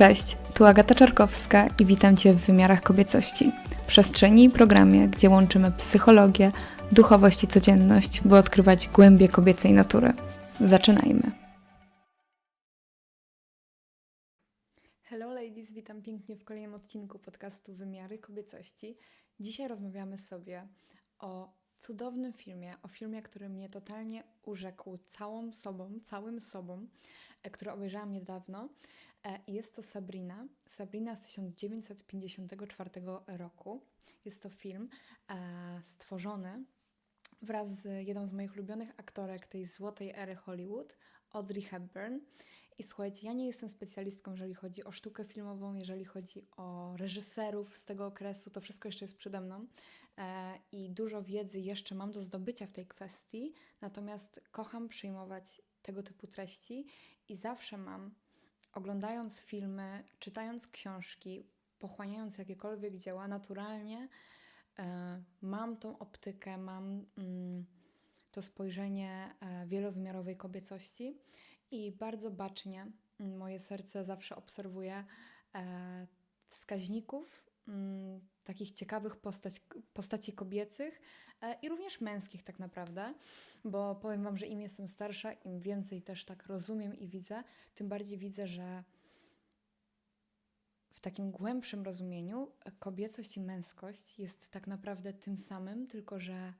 Cześć, tu Agata Czarkowska i witam Cię w wymiarach kobiecości. Przestrzeni i programie, gdzie łączymy psychologię, duchowość i codzienność, by odkrywać głębie kobiecej natury. Zaczynajmy. Hello ladies, witam pięknie w kolejnym odcinku podcastu Wymiary kobiecości. Dzisiaj rozmawiamy sobie o cudownym filmie, o filmie, który mnie totalnie urzekł całą sobą, całym sobą, e, który obejrzałam niedawno. E, jest to Sabrina. Sabrina z 1954 roku. Jest to film e, stworzony wraz z jedną z moich ulubionych aktorek tej złotej ery Hollywood, Audrey Hepburn. I słuchajcie, ja nie jestem specjalistką, jeżeli chodzi o sztukę filmową, jeżeli chodzi o reżyserów z tego okresu, to wszystko jeszcze jest przede mną e, i dużo wiedzy jeszcze mam do zdobycia w tej kwestii, natomiast kocham przyjmować tego typu treści i zawsze mam oglądając filmy, czytając książki, pochłaniając jakiekolwiek dzieła, naturalnie e, mam tą optykę, mam mm, to spojrzenie e, wielowymiarowej kobiecości i bardzo bacznie mm, moje serce zawsze obserwuje e, wskaźników mm, takich ciekawych postać, postaci kobiecych e, i również męskich tak naprawdę, bo powiem Wam, że im jestem starsza, im więcej też tak rozumiem i widzę, tym bardziej widzę, że w takim głębszym rozumieniu kobiecość i męskość jest tak naprawdę tym samym, tylko że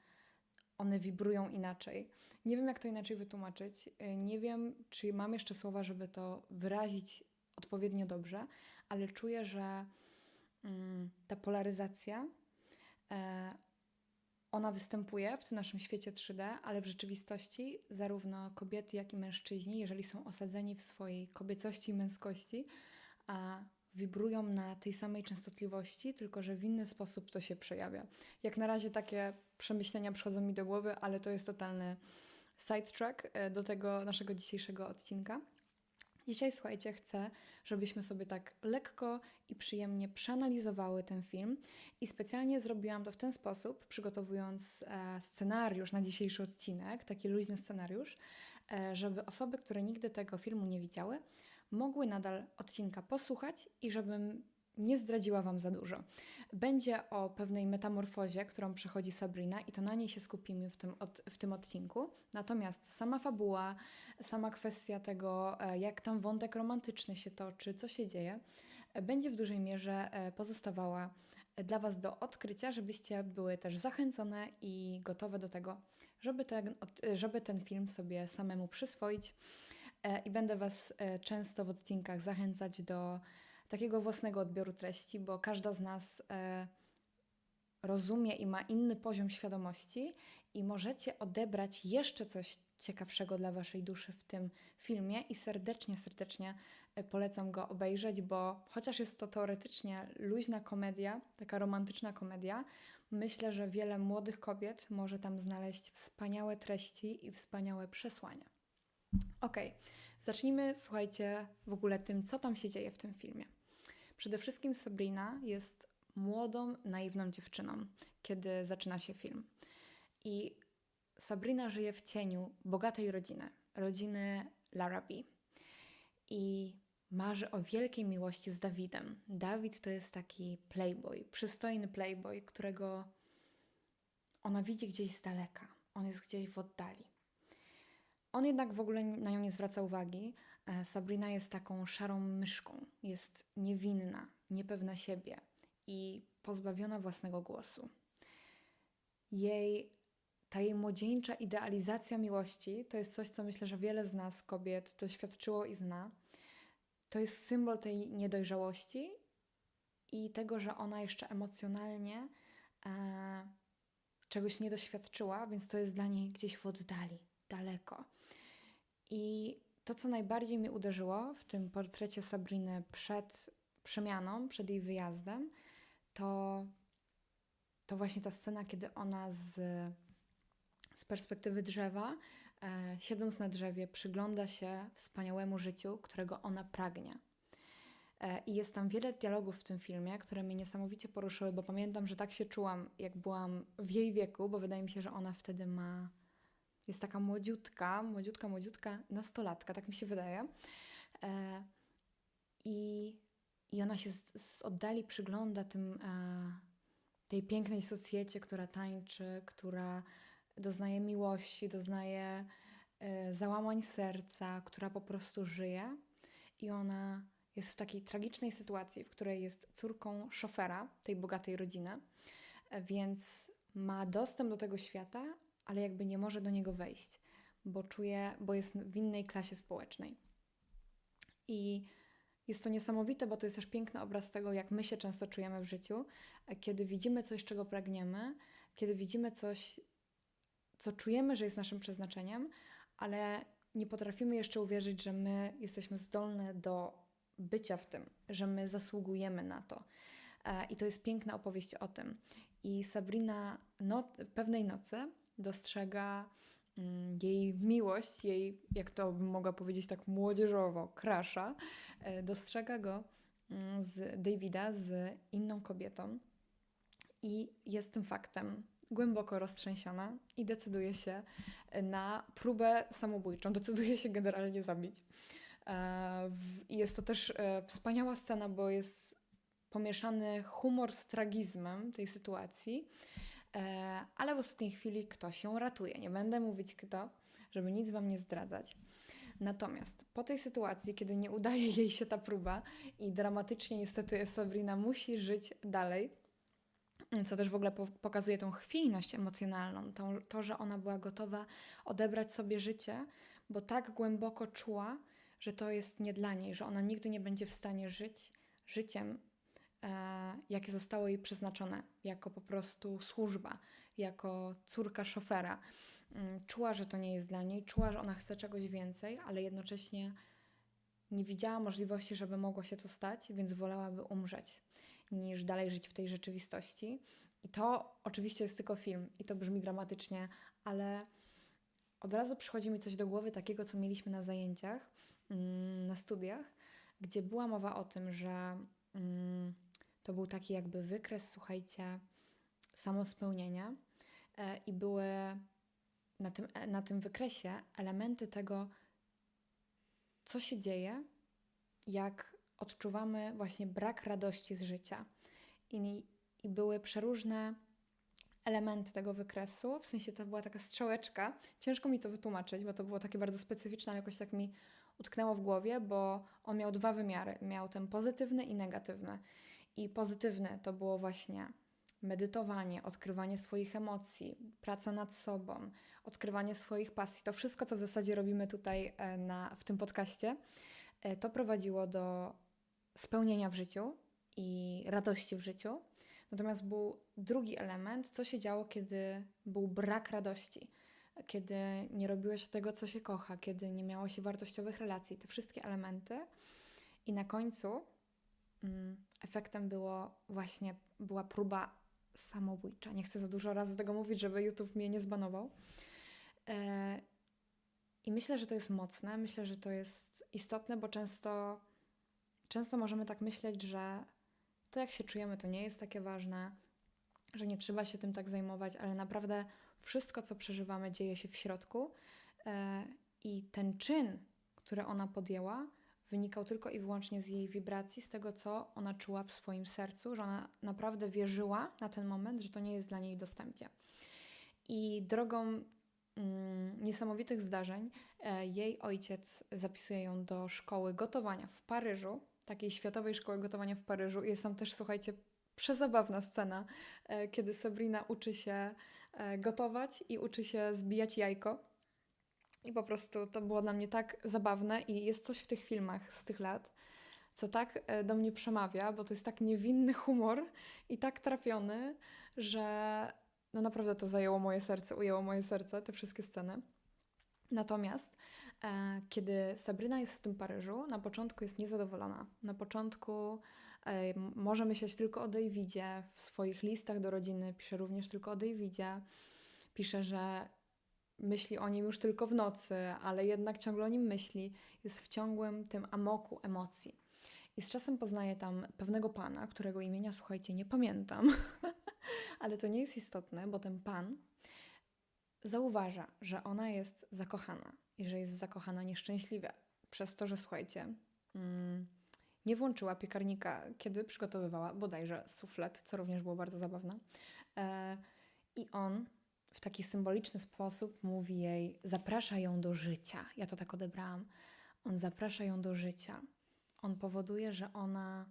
one wibrują inaczej. Nie wiem, jak to inaczej wytłumaczyć. E, nie wiem, czy mam jeszcze słowa, żeby to wyrazić odpowiednio dobrze, ale czuję, że ta polaryzacja, e, ona występuje w tym naszym świecie 3D, ale w rzeczywistości zarówno kobiety, jak i mężczyźni, jeżeli są osadzeni w swojej kobiecości i męskości, a wibrują na tej samej częstotliwości, tylko że w inny sposób to się przejawia. Jak na razie takie przemyślenia przychodzą mi do głowy, ale to jest totalny sidetrack e, do tego naszego dzisiejszego odcinka. Dzisiaj, słuchajcie, chcę, żebyśmy sobie tak lekko i przyjemnie przeanalizowały ten film i specjalnie zrobiłam to w ten sposób, przygotowując e, scenariusz na dzisiejszy odcinek, taki luźny scenariusz, e, żeby osoby, które nigdy tego filmu nie widziały, mogły nadal odcinka posłuchać i żebym nie zdradziła Wam za dużo. Będzie o pewnej metamorfozie, którą przechodzi Sabrina i to na niej się skupimy w tym, od, w tym odcinku. Natomiast sama fabuła, sama kwestia tego, e, jak tam wątek romantyczny się toczy, co się dzieje, e, będzie w dużej mierze e, pozostawała dla Was do odkrycia, żebyście były też zachęcone i gotowe do tego, żeby ten, żeby ten film sobie samemu przyswoić. I będę Was często w odcinkach zachęcać do takiego własnego odbioru treści, bo każda z nas e, rozumie i ma inny poziom świadomości i możecie odebrać jeszcze coś ciekawszego dla Waszej duszy w tym filmie i serdecznie, serdecznie e, polecam go obejrzeć, bo chociaż jest to teoretycznie luźna komedia, taka romantyczna komedia, myślę, że wiele młodych kobiet może tam znaleźć wspaniałe treści i wspaniałe przesłania. Ok, zacznijmy, słuchajcie, w ogóle tym, co tam się dzieje w tym filmie. Przede wszystkim Sabrina jest młodą, naiwną dziewczyną, kiedy zaczyna się film. I Sabrina żyje w cieniu bogatej rodziny, rodziny Larabi. I marzy o wielkiej miłości z Dawidem. Dawid to jest taki playboy, przystojny playboy, którego ona widzi gdzieś z daleka. On jest gdzieś w oddali. On jednak w ogóle na nią nie zwraca uwagi, Sabrina jest taką szarą myszką, jest niewinna, niepewna siebie i pozbawiona własnego głosu. Jej, ta jej młodzieńcza idealizacja miłości to jest coś, co myślę, że wiele z nas, kobiet, doświadczyło i zna. To jest symbol tej niedojrzałości i tego, że ona jeszcze emocjonalnie e, czegoś nie doświadczyła, więc to jest dla niej gdzieś w oddali, daleko. I to, co najbardziej mnie uderzyło w tym portrecie Sabriny przed przemianą, przed jej wyjazdem, to, to właśnie ta scena, kiedy ona z, z perspektywy drzewa, e, siedząc na drzewie, przygląda się wspaniałemu życiu, którego ona pragnie. E, I jest tam wiele dialogów w tym filmie, które mnie niesamowicie poruszyły, bo pamiętam, że tak się czułam, jak byłam w jej wieku, bo wydaje mi się, że ona wtedy ma jest taka młodziutka, młodziutka, młodziutka, nastolatka, tak mi się wydaje. E, I I ona się z, z oddali przygląda tym, e, tej pięknej socjecie, która tańczy, która doznaje miłości, doznaje e, załamań serca, która po prostu żyje. I ona jest w takiej tragicznej sytuacji, w której jest córką szofera tej bogatej rodziny, e, więc ma dostęp do tego świata, ale jakby nie może do niego wejść, bo czuje, bo jest w innej klasie społecznej. I jest to niesamowite, bo to jest też piękny obraz tego, jak my się często czujemy w życiu, kiedy widzimy coś, czego pragniemy, kiedy widzimy coś, co czujemy, że jest naszym przeznaczeniem, ale nie potrafimy jeszcze uwierzyć, że my jesteśmy zdolne do bycia w tym, że my zasługujemy na to. E, I to jest piękna opowieść o tym. I Sabrina no, pewnej nocy dostrzega mm, jej miłość, jej, jak to bym mogła powiedzieć tak młodzieżowo, krasza, e, dostrzega go mm, z Davida z inną kobietą i jest tym faktem głęboko roztrzęsiona i decyduje się na próbę samobójczą, decyduje się generalnie zabić. E, I jest to też e, wspaniała scena, bo jest pomieszany humor z tragizmem tej sytuacji, ale w ostatniej chwili ktoś ją ratuje. Nie będę mówić kto, żeby nic Wam nie zdradzać. Natomiast po tej sytuacji, kiedy nie udaje jej się ta próba i dramatycznie niestety Sabrina musi żyć dalej, co też w ogóle pokazuje tą chwiejność emocjonalną, to, że ona była gotowa odebrać sobie życie, bo tak głęboko czuła, że to jest nie dla niej, że ona nigdy nie będzie w stanie żyć życiem, e, jakie zostało jej przeznaczone, jako po prostu służba, jako córka szofera. Mm, czuła, że to nie jest dla niej, czuła, że ona chce czegoś więcej, ale jednocześnie nie widziała możliwości, żeby mogło się to stać, więc wolałaby umrzeć niż dalej żyć w tej rzeczywistości. I to oczywiście jest tylko film i to brzmi dramatycznie, ale od razu przychodzi mi coś do głowy takiego, co mieliśmy na zajęciach, mm, na studiach, gdzie była mowa o tym, że mm, to był taki jakby wykres, słuchajcie, samospełnienia e, i były na tym, e, na tym wykresie elementy tego, co się dzieje, jak odczuwamy właśnie brak radości z życia. I, i były przeróżne elementy tego wykresu, w sensie to była taka strzałeczka. Ciężko mi to wytłumaczyć, bo to było takie bardzo specyficzne, ale jakoś tak mi utknęło w głowie, bo on miał dwa wymiary. Miał ten pozytywny i negatywny. I pozytywny to było właśnie medytowanie, odkrywanie swoich emocji, praca nad sobą, odkrywanie swoich pasji. To wszystko, co w zasadzie robimy tutaj e, na, w tym podcaście, e, to prowadziło do spełnienia w życiu i radości w życiu. Natomiast był drugi element, co się działo, kiedy był brak radości, kiedy nie robiło się tego, co się kocha, kiedy nie miało się wartościowych relacji, te wszystkie elementy. I na końcu efektem było właśnie, była próba samobójcza. Nie chcę za dużo razy tego mówić, żeby YouTube mnie nie zbanował. E, I myślę, że to jest mocne, myślę, że to jest istotne, bo często Często możemy tak myśleć, że to jak się czujemy, to nie jest takie ważne, że nie trzeba się tym tak zajmować, ale naprawdę wszystko, co przeżywamy, dzieje się w środku e, i ten czyn, który ona podjęła, wynikał tylko i wyłącznie z jej wibracji, z tego, co ona czuła w swoim sercu, że ona naprawdę wierzyła na ten moment, że to nie jest dla niej dostępnie. I drogą mm, niesamowitych zdarzeń e, jej ojciec zapisuje ją do szkoły gotowania w Paryżu, takiej światowej szkoły gotowania w Paryżu. Jest tam też, słuchajcie, przezabawna scena, e, kiedy Sabrina uczy się e, gotować i uczy się zbijać jajko. I po prostu to było dla mnie tak zabawne i jest coś w tych filmach z tych lat, co tak e, do mnie przemawia, bo to jest tak niewinny humor i tak trafiony, że no naprawdę to zajęło moje serce, ujęło moje serce, te wszystkie sceny. Natomiast E, kiedy Sabrina jest w tym Paryżu, na początku jest niezadowolona. Na początku e, może myśleć tylko o Davidzie, w swoich listach do rodziny pisze również tylko o Davidzie. Pisze, że myśli o nim już tylko w nocy, ale jednak ciągle o nim myśli. Jest w ciągłym tym amoku emocji. I z czasem poznaje tam pewnego pana, którego imienia, słuchajcie, nie pamiętam, ale to nie jest istotne, bo ten pan zauważa, że ona jest zakochana i że jest zakochana nieszczęśliwie. Przez to, że słuchajcie, mm, nie włączyła piekarnika, kiedy przygotowywała bodajże suflet, co również było bardzo zabawne. E, I on w taki symboliczny sposób mówi jej, zaprasza ją do życia. Ja to tak odebrałam. On zaprasza ją do życia. On powoduje, że ona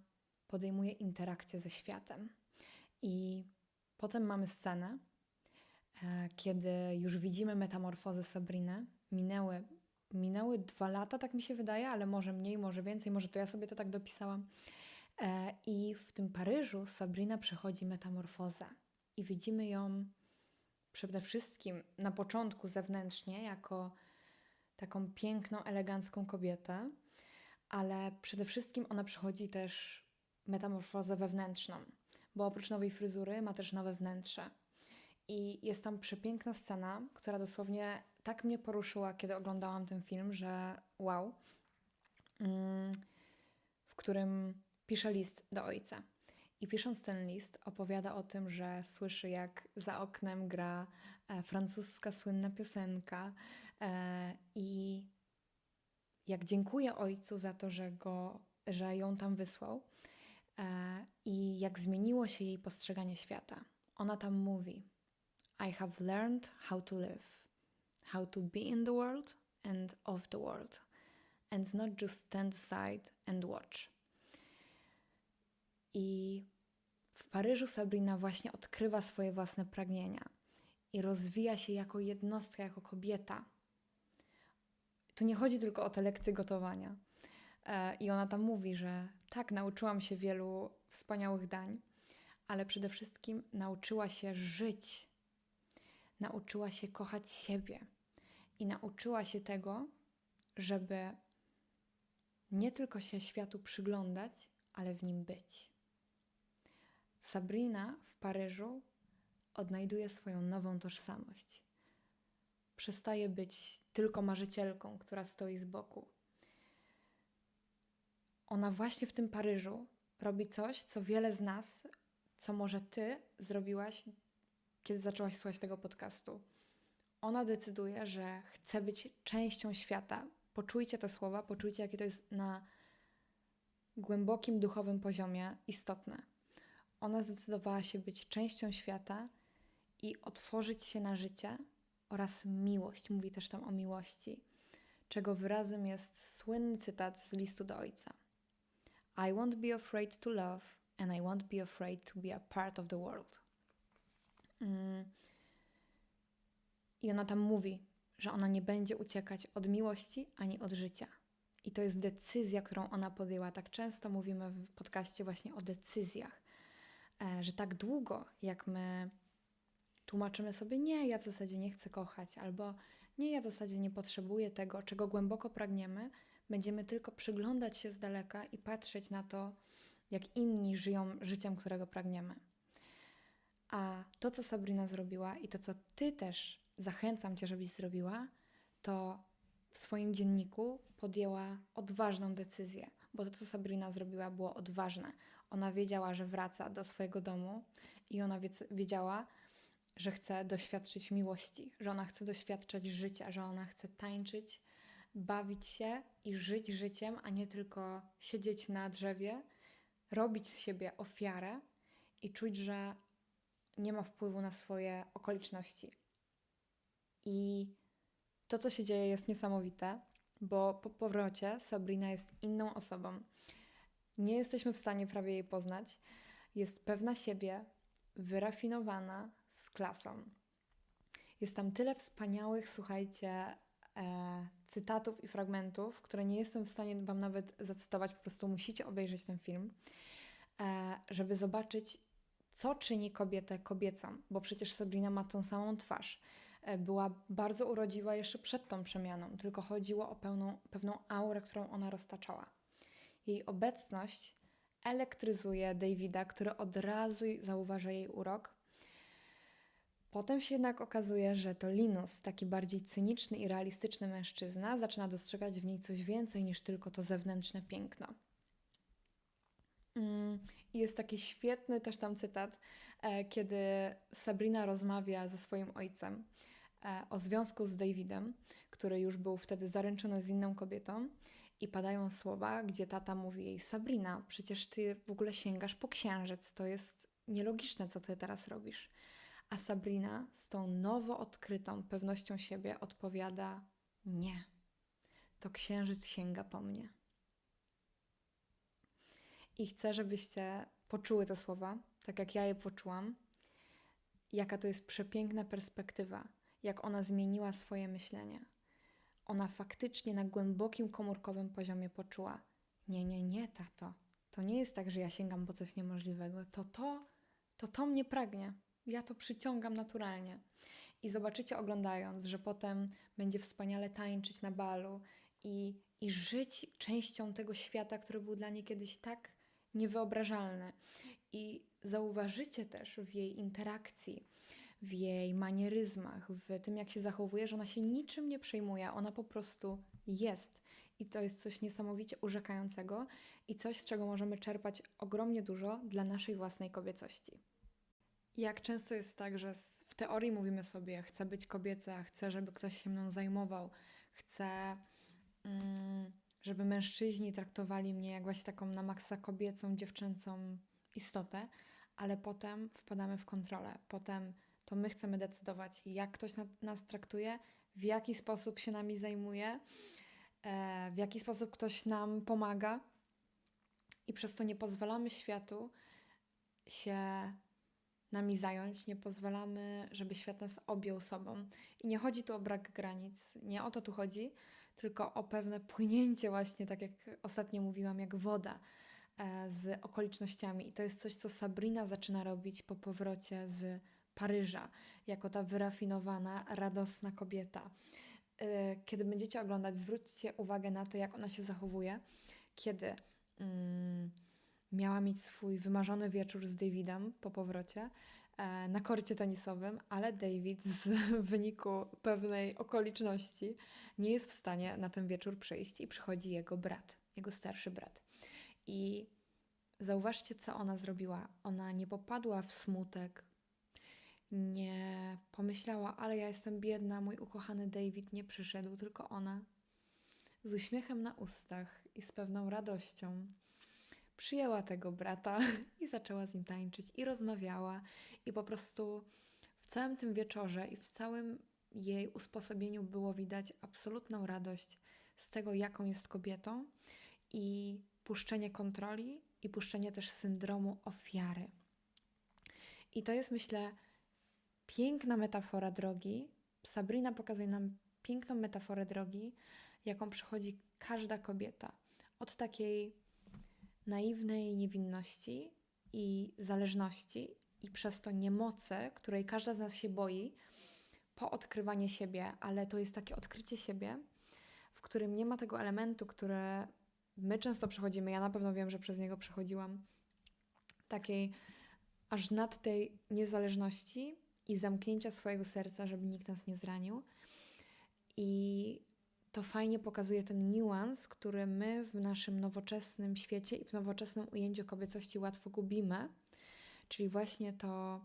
podejmuje interakcję ze światem. I potem mamy scenę, e, kiedy już widzimy metamorfozę Sabriny. Minęły, minęły dwa lata, tak mi się wydaje, ale może mniej, może więcej, może to ja sobie to tak dopisałam. E, I w tym Paryżu Sabrina przechodzi metamorfozę i widzimy ją przede wszystkim na początku zewnętrznie jako taką piękną, elegancką kobietę, ale przede wszystkim ona przechodzi też metamorfozę wewnętrzną, bo oprócz nowej fryzury ma też nowe wnętrze. I jest tam przepiękna scena, która dosłownie tak mnie poruszyła, kiedy oglądałam ten film, że wow, mm, w którym pisze list do ojca. I pisząc ten list, opowiada o tym, że słyszy, jak za oknem gra e, francuska słynna piosenka e, i jak dziękuję ojcu za to, że, go, że ją tam wysłał e, i jak zmieniło się jej postrzeganie świata. Ona tam mówi: I have learned how to live, how to be in the world and of the world, and not just stand aside and watch. I w Paryżu Sabrina właśnie odkrywa swoje własne pragnienia i rozwija się jako jednostka, jako kobieta. Tu nie chodzi tylko o te lekcje gotowania. E, I ona tam mówi, że tak, nauczyłam się wielu wspaniałych dań, ale przede wszystkim nauczyła się żyć. Nauczyła się kochać siebie i nauczyła się tego, żeby nie tylko się światu przyglądać, ale w nim być. Sabrina w Paryżu odnajduje swoją nową tożsamość. Przestaje być tylko marzycielką, która stoi z boku. Ona właśnie w tym Paryżu robi coś, co wiele z nas, co może ty zrobiłaś, kiedy zaczęłaś słuchać tego podcastu. Ona decyduje, że chce być częścią świata. Poczujcie te słowa, poczujcie, jakie to jest na głębokim duchowym poziomie istotne. Ona zdecydowała się być częścią świata i otworzyć się na życie oraz miłość. Mówi też tam o miłości, czego wyrazem jest słynny cytat z listu do ojca. I won't be afraid to love and I won't be afraid to be a part of the world. Mm. I ona tam mówi, że ona nie będzie uciekać od miłości ani od życia. I to jest decyzja, którą ona podjęła. Tak często mówimy w podcaście właśnie o decyzjach, że tak długo, jak my tłumaczymy sobie, nie, ja w zasadzie nie chcę kochać, albo nie, ja w zasadzie nie potrzebuję tego, czego głęboko pragniemy, będziemy tylko przyglądać się z daleka i patrzeć na to, jak inni żyją życiem, którego pragniemy. A to, co Sabrina zrobiła i to, co ty też zachęcam cię, żebyś zrobiła, to w swoim dzienniku podjęła odważną decyzję, bo to, co Sabrina zrobiła, było odważne. Ona wiedziała, że wraca do swojego domu i ona wiedziała, że chce doświadczyć miłości, że ona chce doświadczać życia, że ona chce tańczyć, bawić się i żyć życiem, a nie tylko siedzieć na drzewie, robić z siebie ofiarę i czuć, że nie ma wpływu na swoje okoliczności. I to, co się dzieje, jest niesamowite, bo po powrocie Sabrina jest inną osobą. Nie jesteśmy w stanie prawie jej poznać. Jest pewna siebie, wyrafinowana, z klasą. Jest tam tyle wspaniałych, słuchajcie, e, cytatów i fragmentów, które nie jestem w stanie Wam nawet zacytować, po prostu musicie obejrzeć ten film, e, żeby zobaczyć, co czyni kobietę kobiecą, bo przecież Sabrina ma tą samą twarz. E, była bardzo urodziwa jeszcze przed tą przemianą, tylko chodziło o pełną, pewną aurę, którą ona roztaczała. Jej obecność elektryzuje Davida, który od razu zauważa jej urok Potem się jednak okazuje, że to Linus, taki bardziej cyniczny i realistyczny mężczyzna, zaczyna dostrzegać w niej coś więcej niż tylko to zewnętrzne piękno. Mm, I jest taki świetny też tam cytat, e, kiedy Sabrina rozmawia ze swoim ojcem e, o związku z Davidem, który już był wtedy zaręczony z inną kobietą. I padają słowa, gdzie tata mówi jej: Sabrina, przecież ty w ogóle sięgasz po księżyc, to jest nielogiczne, co ty teraz robisz. A Sabrina z tą nowo odkrytą pewnością siebie odpowiada: Nie, to księżyc sięga po mnie. I chcę, żebyście poczuły te słowa, tak jak ja je poczułam, jaka to jest przepiękna perspektywa, jak ona zmieniła swoje myślenie. Ona faktycznie na głębokim komórkowym poziomie poczuła: Nie, nie, nie, tato. To nie jest tak, że ja sięgam po coś niemożliwego. To to, to to mnie pragnie. Ja to przyciągam naturalnie. I zobaczycie oglądając, że potem będzie wspaniale tańczyć na balu i, i żyć częścią tego świata, który był dla niej kiedyś tak niewyobrażalny. I zauważycie też w jej interakcji, w jej manieryzmach, w tym, jak się zachowuje, że ona się niczym nie przejmuje, ona po prostu jest. I to jest coś niesamowicie urzekającego i coś, z czego możemy czerpać ogromnie dużo dla naszej własnej kobiecości. Jak często jest tak, że w teorii mówimy sobie, chcę być kobieca, chcę, żeby ktoś się mną zajmował, chcę, mm, żeby mężczyźni traktowali mnie jak właśnie taką na maksa kobiecą, dziewczęcą istotę, ale potem wpadamy w kontrolę. Potem to my chcemy decydować, jak ktoś nas traktuje, w jaki sposób się nami zajmuje, e, w jaki sposób ktoś nam pomaga, i przez to nie pozwalamy światu się nami zająć, nie pozwalamy, żeby świat nas objął sobą. I nie chodzi tu o brak granic, nie o to tu chodzi, tylko o pewne płynięcie, właśnie tak jak ostatnio mówiłam, jak woda e, z okolicznościami. I to jest coś, co Sabrina zaczyna robić po powrocie z Paryża, jako ta wyrafinowana, radosna kobieta. E, kiedy będziecie oglądać, zwróćcie uwagę na to, jak ona się zachowuje, kiedy mm, miała mieć swój wymarzony wieczór z Davidem po powrocie e, na korcie tenisowym, ale David z wyniku pewnej okoliczności nie jest w stanie na ten wieczór przyjść i przychodzi jego brat, jego starszy brat. I zauważcie, co ona zrobiła. Ona nie popadła w smutek, nie pomyślała, ale ja jestem biedna, mój ukochany David nie przyszedł, tylko ona z uśmiechem na ustach i z pewną radością przyjęła tego brata i zaczęła z nim tańczyć i rozmawiała i po prostu w całym tym wieczorze i w całym jej usposobieniu było widać absolutną radość z tego, jaką jest kobietą i puszczenie kontroli i puszczenie też syndromu ofiary. I to jest, myślę, piękna metafora drogi. Sabrina pokazuje nam piękną metaforę drogi, jaką przychodzi każda kobieta. Od takiej naiwnej niewinności i zależności, i przez to niemocy, której każda z nas się boi, po odkrywanie siebie, ale to jest takie odkrycie siebie, w którym nie ma tego elementu, które my często przechodzimy. Ja na pewno wiem, że przez niego przechodziłam. Takiej aż nad tej niezależności i zamknięcia swojego serca, żeby nikt nas nie zranił. I to fajnie pokazuje ten niuans, który my w naszym nowoczesnym świecie i w nowoczesnym ujęciu kobiecości łatwo gubimy. Czyli właśnie to,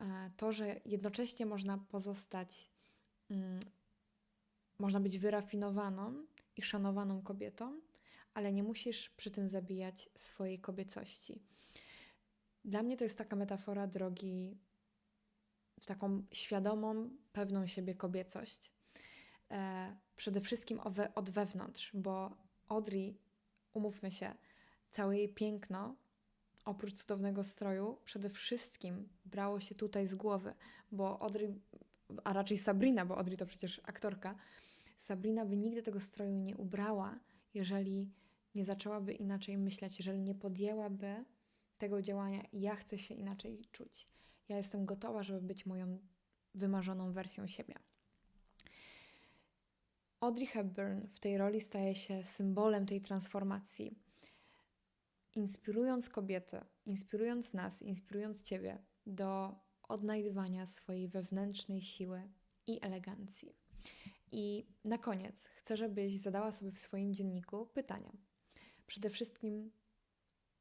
e, to że jednocześnie można pozostać, mm, można być wyrafinowaną i szanowaną kobietą, ale nie musisz przy tym zabijać swojej kobiecości. Dla mnie to jest taka metafora drogi w taką świadomą, pewną siebie kobiecość. E, przede wszystkim od wewnątrz, bo Audrey, umówmy się, całe jej piękno, oprócz cudownego stroju, przede wszystkim brało się tutaj z głowy, bo Audrey, a raczej Sabrina, bo Audrey to przecież aktorka, Sabrina by nigdy tego stroju nie ubrała, jeżeli nie zaczęłaby inaczej myśleć, jeżeli nie podjęłaby tego działania ja chcę się inaczej czuć. Ja jestem gotowa, żeby być moją wymarzoną wersją siebie. Audrey Hepburn w tej roli staje się symbolem tej transformacji. Inspirując kobiety, inspirując nas, inspirując Ciebie do odnajdywania swojej wewnętrznej siły i elegancji. I na koniec chcę, żebyś zadała sobie w swoim dzienniku pytania. Przede wszystkim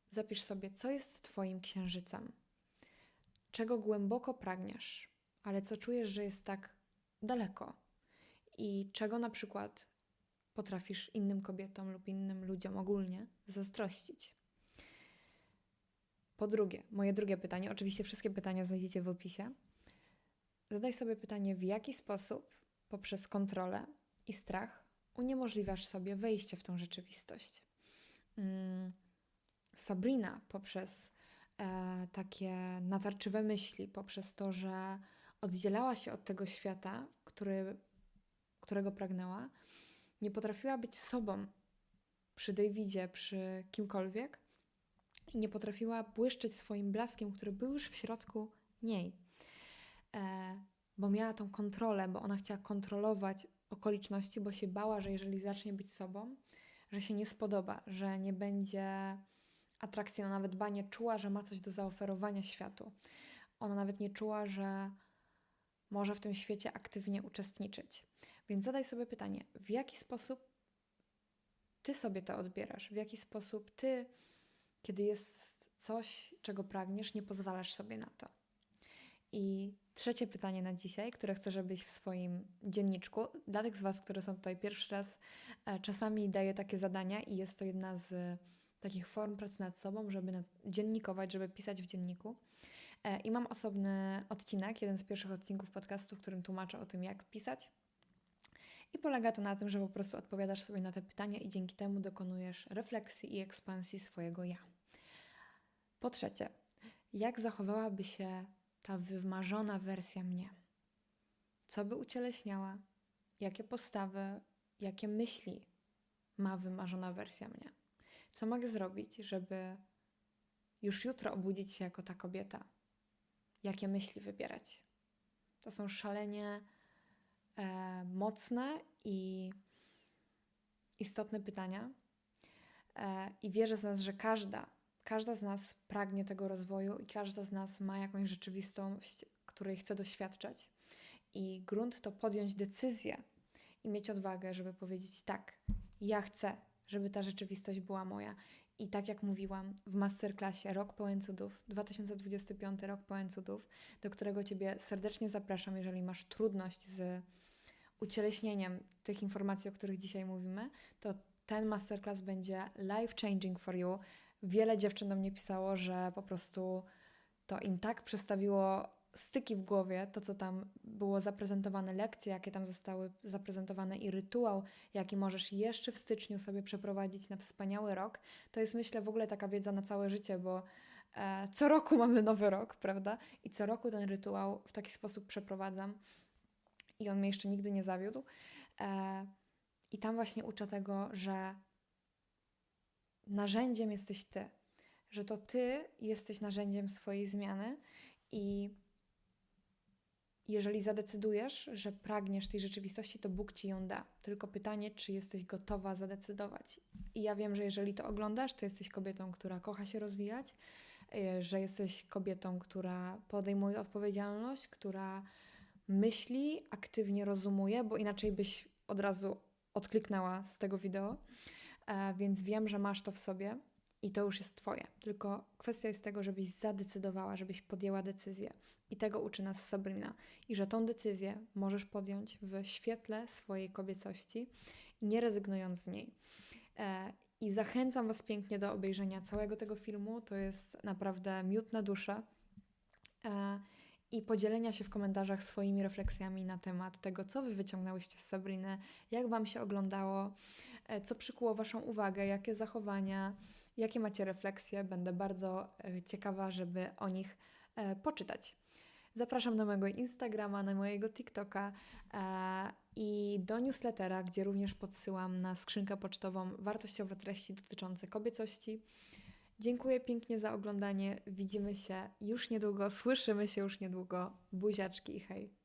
zapisz sobie, co jest Twoim księżycem, czego głęboko pragniesz, ale co czujesz, że jest tak daleko, i czego na przykład potrafisz innym kobietom lub innym ludziom ogólnie zazdrościć. Po drugie, moje drugie pytanie, oczywiście wszystkie pytania znajdziecie w opisie. Zadaj sobie pytanie, w jaki sposób poprzez kontrolę i strach uniemożliwiasz sobie wejście w tą rzeczywistość. Mm, Sabrina poprzez takie natarczywe myśli, poprzez to, że oddzielała się od tego świata, który, którego pragnęła, nie potrafiła być sobą przy Davidzie, przy kimkolwiek i nie potrafiła błyszczeć swoim blaskiem, który był już w środku niej. E, bo miała tą kontrolę, bo ona chciała kontrolować okoliczności, bo się bała, że jeżeli zacznie być sobą, że się nie spodoba, że nie będzie atrakcji. Ona nawet ba nie czuła, że ma coś do zaoferowania światu. Ona nawet nie czuła, że może w tym świecie aktywnie uczestniczyć. Więc zadaj sobie pytanie, w jaki sposób ty sobie to odbierasz? W jaki sposób ty, kiedy jest coś, czego pragniesz, nie pozwalasz sobie na to? I trzecie pytanie na dzisiaj, które chcę, żebyś w swoim dzienniczku, dla tych z Was, które są tutaj pierwszy raz, e, czasami daję takie zadania i jest to jedna z takich form pracy nad sobą, żeby dziennikować, żeby pisać w dzienniku. E, I mam osobny odcinek, jeden z pierwszych odcinków podcastu, w którym tłumaczę o tym, jak pisać. I polega to na tym, że po prostu odpowiadasz sobie na te pytania i dzięki temu dokonujesz refleksji i ekspansji swojego ja. Po trzecie, jak zachowałaby się ta wymarzona wersja mnie? Co by ucieleśniała? Jakie postawy, jakie myśli ma wymarzona wersja mnie? Co mogę zrobić, żeby już jutro obudzić się jako ta kobieta? Jakie myśli wybierać? To są szalenie e, mocne i istotne pytania. E, I wierzę z nas, że każda, każda z nas pragnie tego rozwoju i każda z nas ma jakąś rzeczywistość, której chce doświadczać. I grunt to podjąć decyzję i mieć odwagę, żeby powiedzieć: tak, ja chcę, żeby ta rzeczywistość była moja. I tak jak mówiłam w masterclassie Rok Pełen Cudów, 2025 Rok Pełen Cudów, do którego Ciebie serdecznie zapraszam, jeżeli masz trudność z ucieleśnieniem tych informacji, o których dzisiaj mówimy, to ten masterclass będzie life changing for you. Wiele dziewczyn do mnie pisało, że po prostu to im tak przestawiło styki w głowie, to co tam było zaprezentowane, lekcje, jakie tam zostały zaprezentowane i rytuał, jaki możesz jeszcze w styczniu sobie przeprowadzić na wspaniały rok, to jest myślę w ogóle taka wiedza na całe życie, bo e, co roku mamy nowy rok, prawda? I co roku ten rytuał w taki sposób przeprowadzam i on mnie jeszcze nigdy nie zawiódł. E, I tam właśnie uczę tego, że narzędziem jesteś ty, że to ty jesteś narzędziem swojej zmiany i jeżeli zadecydujesz, że pragniesz tej rzeczywistości, to Bóg ci ją da. Tylko pytanie, czy jesteś gotowa zadecydować. I ja wiem, że jeżeli to oglądasz, to jesteś kobietą, która kocha się rozwijać, y, że jesteś kobietą, która podejmuje odpowiedzialność, która myśli, aktywnie rozumuje, bo inaczej byś od razu odkliknęła z tego wideo. E, więc wiem, że masz to w sobie i to już jest Twoje. Tylko kwestia jest tego, żebyś zadecydowała, żebyś podjęła decyzję. I tego uczy nas Sabrina. I że tą decyzję możesz podjąć w świetle swojej kobiecości, nie rezygnując z niej. E, I zachęcam Was pięknie do obejrzenia całego tego filmu. To jest naprawdę miód na duszę. E, I podzielenia się w komentarzach swoimi refleksjami na temat tego, co Wy wyciągnęłyście z Sabriny, jak Wam się oglądało, e, co przykuło Waszą uwagę, jakie zachowania, jakie macie refleksje. Będę bardzo ciekawa, żeby o nich poczytać. Zapraszam na mojego Instagrama, na mojego TikToka e, i do newslettera, gdzie również podsyłam na skrzynkę pocztową wartościowe treści dotyczące kobiecości. Dziękuję pięknie za oglądanie. Widzimy się już niedługo, słyszymy się już niedługo. Buziaczki i hej!